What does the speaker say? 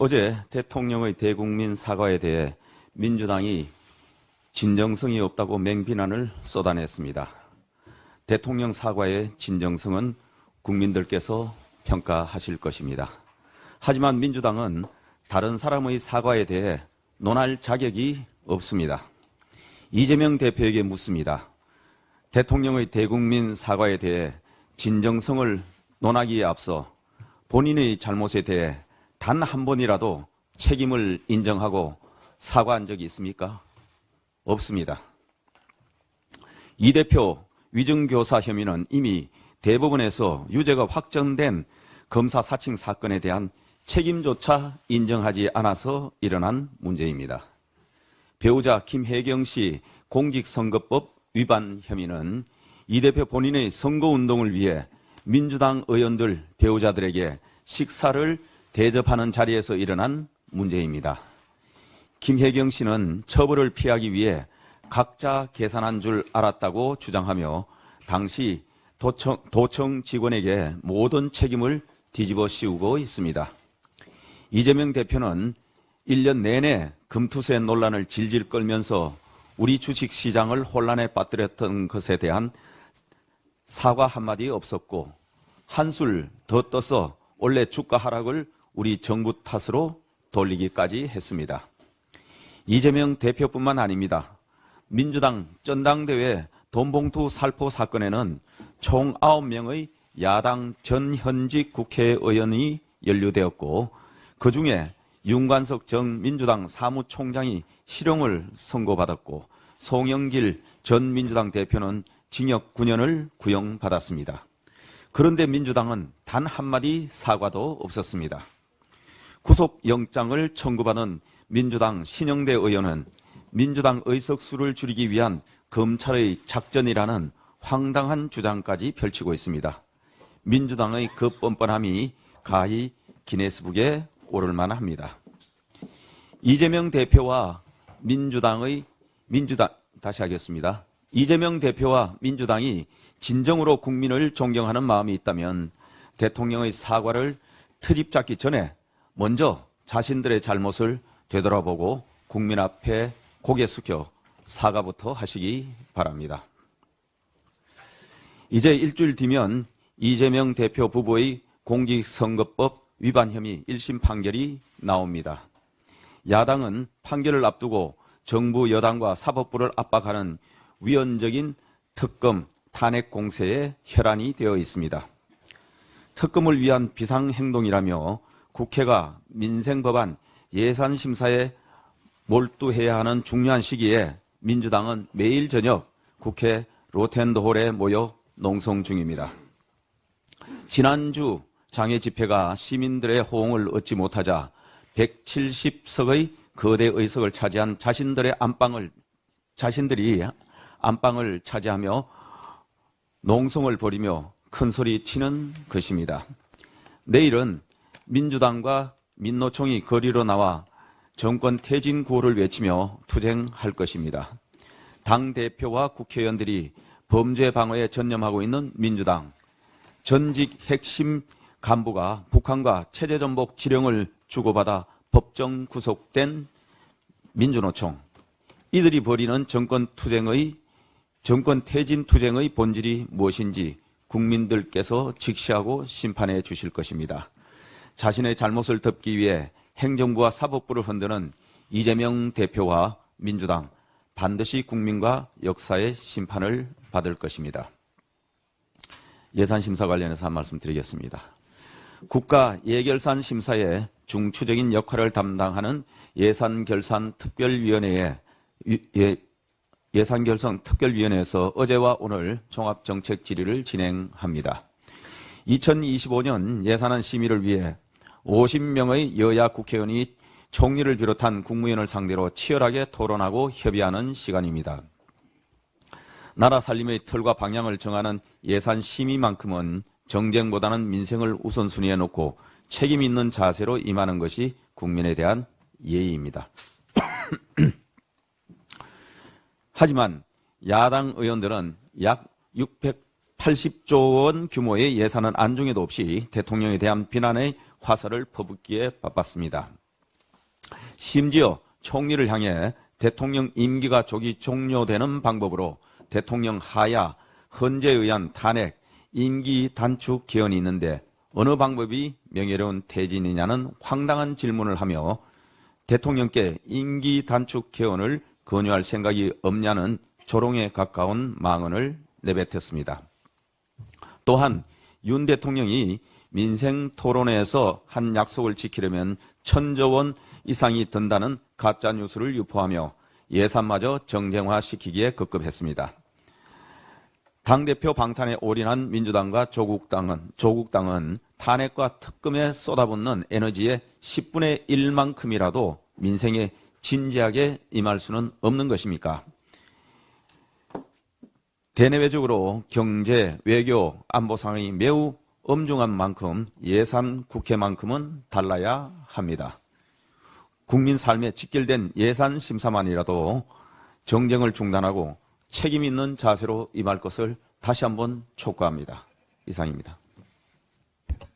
어제 대통령의 대국민 사과에 대해 민주당이 진정성이 없다고 맹비난을 쏟아냈습니다. 대통령 사과의 진정성은 국민들께서 평가하실 것입니다. 하지만 민주당은 다른 사람의 사과에 대해 논할 자격이 없습니다. 이재명 대표에게 묻습니다. 대통령의 대국민 사과에 대해 진정성을 논하기에 앞서 본인의 잘못에 대해 단 한 번이라도 책임을 인정하고 사과한 적이 있습니까? 없습니다. 이 대표 위증교사 혐의는 이미 대법원에서 유죄가 확정된 검사 사칭 사건에 대한 책임조차 인정하지 않아서 일어난 문제입니다. 배우자 김혜경 씨 공직선거법 위반 혐의는 이 대표 본인의 선거운동을 위해 민주당 의원들 배우자들에게 식사를 대접하는 자리에서 일어난 문제입니다. 김혜경 씨는 처벌을 피하기 위해 각자 계산한 줄 알았다고 주장하며 당시 도청, 도청 직원에게 모든 책임을 뒤집어 씌우고 있습니다. 이재명 대표는 1년 내내 금투세 논란을 질질 끌면서 우리 주식시장을 혼란에 빠뜨렸던 것에 대한 사과 한마디 없었고 한술 더 떠서 원래 주가 하락을 우리 정부 탓으로 돌리기까지 했습니다. 이재명 대표뿐만 아닙니다. 민주당 전당대회 돈봉투 살포 사건에는 총 9명의 야당 전현직 국회의원이 연루되었고 그 중에 윤관석 전 민주당 사무총장이 실형을 선고받았고 송영길 전 민주당 대표는 징역 9년을 구형받았습니다. 그런데 민주당은 단 한마디 사과도 없었습니다. 구속영장을 청구받은 민주당 신영대 의원은 민주당 의석수를 줄이기 위한 검찰의 작전이라는 황당한 주장까지 펼치고 있습니다. 민주당의 그 뻔뻔함이 가히 기네스북에 오를 만 합니다. 이재명 대표와 민주당의 민주당 다시 하겠습니다. 이재명 대표와 민주당이 진정으로 국민을 존경하는 마음이 있다면 대통령의 사과를 트집 잡기 전에 먼저 자신들의 잘못을 되돌아보고 국민 앞에 고개 숙여 사과부터 하시기 바랍니다. 이제 일주일 뒤면 이재명 대표 부부의 공직선거법 위반 혐의 1심 판결이 나옵니다. 야당은 판결을 앞두고 정부 여당과 사법부를 압박하는 위헌적인 특검 탄핵 공세에 혈안이 되어 있습니다. 특검을 위한 비상행동이라며 국회가 민생법안 예산 심사에 몰두해야 하는 중요한 시기에 민주당은 매일 저녁 국회 로텐더홀에 모여 농성 중입니다. 지난주 장애 집회가 시민들의 호응을 얻지 못하자 170석의 거대 의석을 차지한 자신들의 안방을 자신들이 안방을 차지하며 농성을 벌이며 큰 소리 치는 것입니다. 내일은 민주당과 민노총이 거리로 나와 정권 퇴진 구호를 외치며 투쟁할 것입니다. 당 대표와 국회의원들이 범죄 방어에 전념하고 있는 민주당 전직 핵심 간부가 북한과 체제 전복 지령을 주고받아 법정 구속된 민주노총 이들이 벌이는 정권 투쟁의 정권 퇴진 투쟁의 본질이 무엇인지 국민들께서 직시하고 심판해 주실 것입니다. 자신의 잘못을 덮기 위해 행정부와 사법부를 흔드는 이재명 대표와 민주당 반드시 국민과 역사의 심판을 받을 것입니다. 예산 심사 관련해서 한 말씀 드리겠습니다. 국가 예결산 심사에 중추적인 역할을 담당하는 예산결산특별위원회에 예, 산결산 특별위원회에서 어제와 오늘 종합정책 질의를 진행합니다. 2025년 예산안 심의를 위해 50명의 여야 국회의원이 총리를 비롯한 국무위원을 상대로 치열하게 토론하고 협의하는 시간입니다. 나라 살림의 틀과 방향을 정하는 예산 심의만큼은 정쟁보다는 민생을 우선순위에 놓고 책임 있는 자세로 임하는 것이 국민에 대한 예의입니다. 하지만 야당 의원들은 약 680조 원 규모의 예산은 안중에도 없이 대통령에 대한 비난의 화살을 퍼붓기에 바빴습니다. 심지어 총리를 향해 대통령 임기가 조기 종료되는 방법으로 대통령 하야, 헌재에 의한 탄핵, 임기 단축 개헌이 있는데 어느 방법이 명예로운 퇴진이냐는 황당한 질문을 하며 대통령께 임기 단축 개헌을 권유할 생각이 없냐는 조롱에 가까운 망언을 내뱉었습니다. 또한 윤 대통령이 민생 토론회에서 한 약속을 지키려면 천조 원 이상이 든다는 가짜 뉴스를 유포하며 예산마저 정쟁화시키기에 급급했습니다. 당대표 방탄에 올인한 민주당과 조국당은, 조국당은 탄핵과 특검에 쏟아붓는 에너지의 10분의 1만큼이라도 민생에 진지하게 임할 수는 없는 것입니까? 대내외적으로 경제, 외교, 안보 상황이 매우 엄중한 만큼 예산 국회만큼은 달라야 합니다. 국민 삶에 직결된 예산 심사만이라도 정쟁을 중단하고 책임 있는 자세로 임할 것을 다시 한번 촉구합니다. 이상입니다.